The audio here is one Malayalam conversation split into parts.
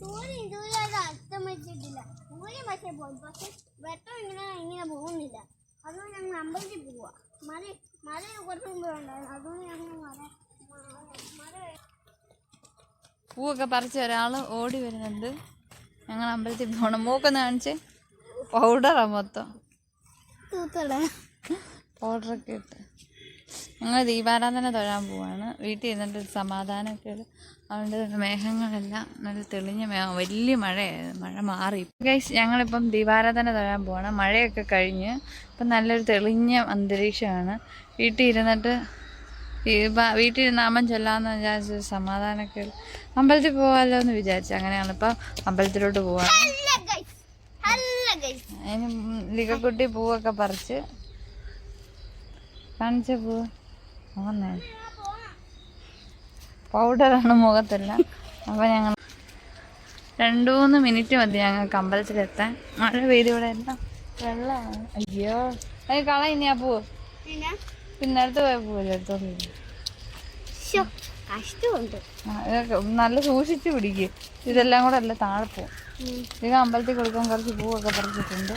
സൂര്യൻ ഇതുവരെ അസ്തമിച്ചിട്ടില്ല. സൂര്യൻ പക്ഷെ പോയി. പക്ഷെ വെട്ടം ഇങ്ങനെ ഇങ്ങനെ പോകുന്നില്ല. അതുകൊണ്ട് ഞങ്ങൾ അമ്പലത്തിൽ പോവാ. മല മല കുറച്ച് മുമ്പ് ഉണ്ടായിരുന്നു. അതുകൊണ്ട് ഞങ്ങൾ പൂവൊക്കെ പറിച്ച് ഒരാൾ ഓടി വരുന്നുണ്ട്. ഞങ്ങൾ അമ്പലത്തിൽ പോകണം മൂക്കൊന്ന് കാണിച്ച്. പൗഡറാ മൊത്തം. പൗഡറൊക്കെ ഇട്ട്. ഞങ്ങൾ ദീപാരാധന തൊഴാൻ പോവാണ്. വീട്ടിൽ ഇരുന്നിട്ട് ഒരു സമാധാനമൊക്കെ ഒരു അതുകൊണ്ട് മേഘങ്ങളെല്ലാം നല്ല തെളിഞ്ഞ മേഘം വലിയ മഴയായിരുന്നു. മഴ മാറി. ഗൈസ് ഞങ്ങളിപ്പം ദീപാരാധന തൊഴാൻ പോവാണ്. മഴയൊക്കെ കഴിഞ്ഞ് ഇപ്പം നല്ലൊരു തെളിഞ്ഞ അന്തരീക്ഷമാണ്. വീട്ടിൽ ഇരുന്നിട്ട് വീട്ടിൽ നാമം ചൊല്ലാമെന്ന് വിചാരിച്ചു സമാധാനമൊക്കെ അമ്പലത്തിൽ പോകാമല്ലോ എന്ന് വിചാരിച്ചു അങ്ങനെയാണ് ഇപ്പം അമ്പലത്തിലോട്ട് പോവാണ് അതിന് ലിഗക്കുട്ടി പൂവൊക്കെ പറിച്ച് കാണിച്ച പൂവ്. പൗഡറാണ് മുഖത്തില്ല. അപ്പം ഞങ്ങൾ രണ്ടു മൂന്ന് മിനിറ്റ് മതി ഞങ്ങൾക്ക് അമ്പലത്തിലെത്താൻ മഴ പെയ്ത് ഇവിടെ എല്ലാം വെള്ളമാണ്. അയ്യോ. അത് കള ഇനി ആ പൂ പിന്നെ? പിന്നെ അടുത്ത് പോയ പൂവല്ലേ ആ, നല്ല സൂക്ഷിച്ച് പിടിക്കും. ഇതെല്ലാം കൂടെ അല്ല താഴെ പോവും. ഇത് അമ്പലത്തിൽ കൊടുക്കാൻ കുറച്ച് പൂവൊക്കെ പറിച്ചിട്ടുണ്ട്.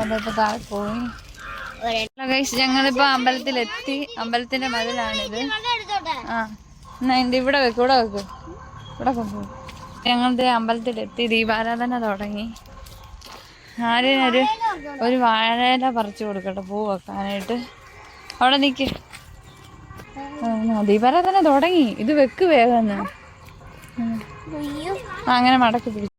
അതൊക്കെ താഴെ പോയി? ഞങ്ങളിപ്പോ അമ്പലത്തിലെത്തി. അമ്പലത്തിന്റെ മതിലാണിത്. ആ എന്നാ എന്റെ ഇവിടെ വെക്കും ഇവിടെ വെക്കും. ഇവിടെ കൊണ്ടുപോകും ഞങ്ങളുടെ അമ്പലത്തിലെത്തി ദീപാരാധന തുടങ്ങി. ആദ്യം ഒരു ഒരു വാഴയില പറിച്ചു കൊടുക്കട്ടെ പൂ വെക്കാനായിട്ട്. അവിടെ നിൽക്ക് ദീപാരാധന തുടങ്ങി. ഇത് വെക്ക് വേഗം. അങ്ങനെ മടക്കി പിടിച്ചു